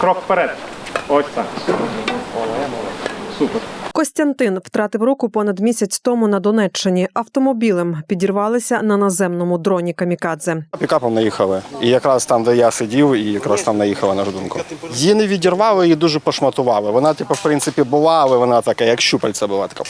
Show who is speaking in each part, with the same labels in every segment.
Speaker 1: Крок вперед. Ось так. Супер.
Speaker 2: Костянтин втратив руку понад місяць тому на Донеччині. Автомобілем підірвалися на наземному дроні камікадзе.
Speaker 3: Пікапом наїхали. І якраз там, де я сидів, і якраз там наїхала на ждунку. Її не відірвали, її дуже пошматували. Вона, типу, в принципі, була, але вона така, як щупальця була така.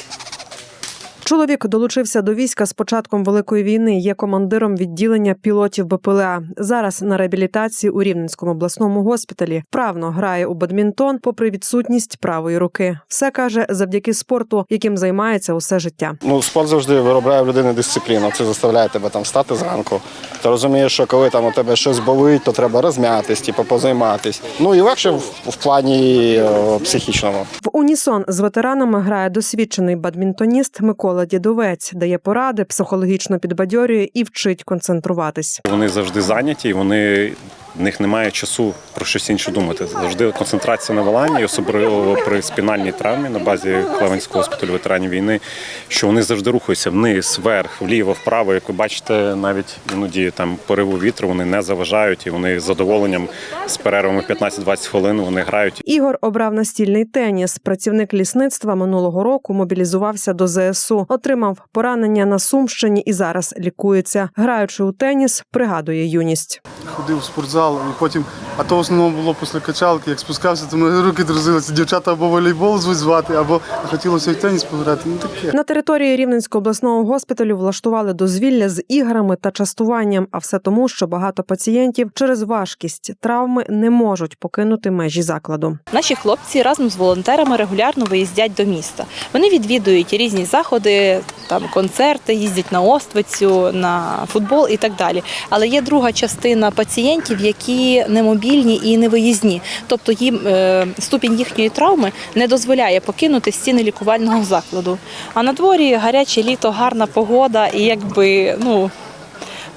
Speaker 2: Чоловік долучився до війська з початком великої війни. Є командиром відділення пілотів БПЛА. Зараз на реабілітації у Рівненському обласному госпіталі. Вправно грає у бадмінтон, попри відсутність правої руки. Все каже завдяки спорту, яким займається усе життя.
Speaker 3: Ну, спорт завжди виробляє в людини дисципліну. Це заставляє тебе там встати зранку. Ти розумієш, що коли там у тебе щось болить, то треба розм'ятись, типу, позайматись. Ну і легше в, в плані е, психічному.
Speaker 2: В унісон з ветеранами грає досвідчений бадмінтоніст Микола Дідовець, дає поради, психологічно підбадьорює і вчить концентруватись.
Speaker 4: Вони завжди зайняті, і вони в них немає часу про щось інше думати. Завжди концентрація на воланні, особливо при спінальній травмі на базі Клевенського госпіталю ветеранів війни, що вони завжди рухаються вниз, вверх, вліво, вправо. Як ви бачите, навіть іноді там пориву вітру вони не заважають, і вони з задоволенням з перервами 15-20 хвилин вони грають.
Speaker 2: Ігор обрав настільний теніс. Працівник лісництва минулого року мобілізувався до ЗСУ, отримав поранення на Сумщині і зараз лікується. Граючи у теніс, пригадує юність.
Speaker 5: ходив в спортзал, і потім, а то в основному було після качалки, як спускався, то мої руки друзилися. Дівчата або волейбол звуть звати, або хотілося в теніс пограти. Ну таке.
Speaker 2: На території Рівненського обласного госпіталю влаштували дозвілля з іграми та частуванням, а все тому, що багато пацієнтів через важкість травми не можуть покинути межі закладу.
Speaker 6: Наші хлопці разом з волонтерами регулярно виїздять до міста. Вони відвідують різні заходи, там концерти, їздять на Оствицю, на футбол і так далі. Але є друга частина пацієнтів, які немобільні і невиїзні. Тобто їм е, ступінь їхньої травми не дозволяє покинути стіни лікувального закладу. А на дворі гаряче літо, гарна погода, і якби ну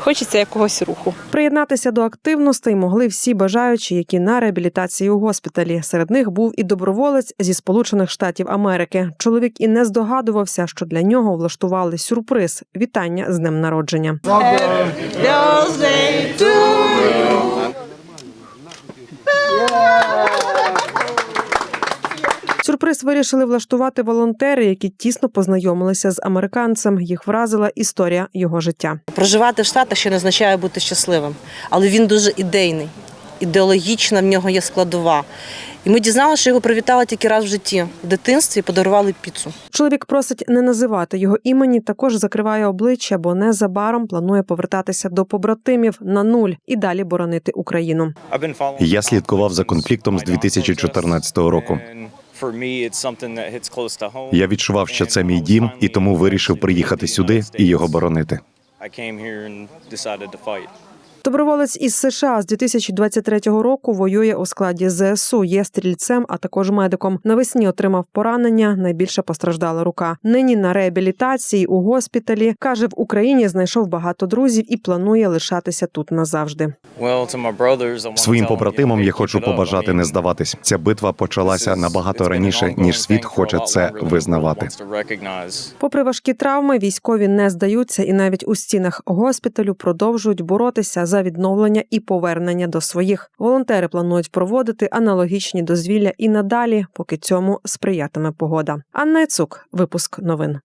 Speaker 6: хочеться якогось руху.
Speaker 2: Приєднатися до активностей могли всі бажаючі, які на реабілітації у госпіталі. Серед них був і доброволець зі Сполучених Штатів Америки. Чоловік і не здогадувався, що для нього влаштували сюрприз вітання з днем народження. Сюрприз вирішили влаштувати волонтери, які тісно познайомилися з американцем. Їх вразила історія його життя.
Speaker 7: Проживати в Штатах ще не означає бути щасливим, але він дуже ідейний, ідеологічна в нього є складова. І ми дізналися, що його привітали тільки раз в житті в дитинстві подарували піцу.
Speaker 2: Чоловік просить не називати його імені, також закриває обличчя, бо незабаром планує повертатися до побратимів на нуль і далі боронити Україну.
Speaker 8: Я слідкував за конфліктом з 2014 року. Я відчував, що це мій дім, і тому вирішив приїхати сюди і його боронити.
Speaker 2: Доброволець із США з 2023 року воює у складі ЗСУ. Є стрільцем, а також медиком. Навесні отримав поранення. Найбільше постраждала рука. Нині на реабілітації у госпіталі каже, в Україні знайшов багато друзів і планує лишатися тут назавжди.
Speaker 8: Своїм побратимам я хочу побажати не здаватись. Ця битва почалася набагато раніше, ніж світ хоче це визнавати.
Speaker 2: Попри важкі травми, військові не здаються і навіть у стінах госпіталю продовжують боротися за відновлення і повернення до своїх. Волонтери планують проводити аналогічні дозвілля і надалі, поки цьому сприятиме погода. Анна Цук, випуск новин.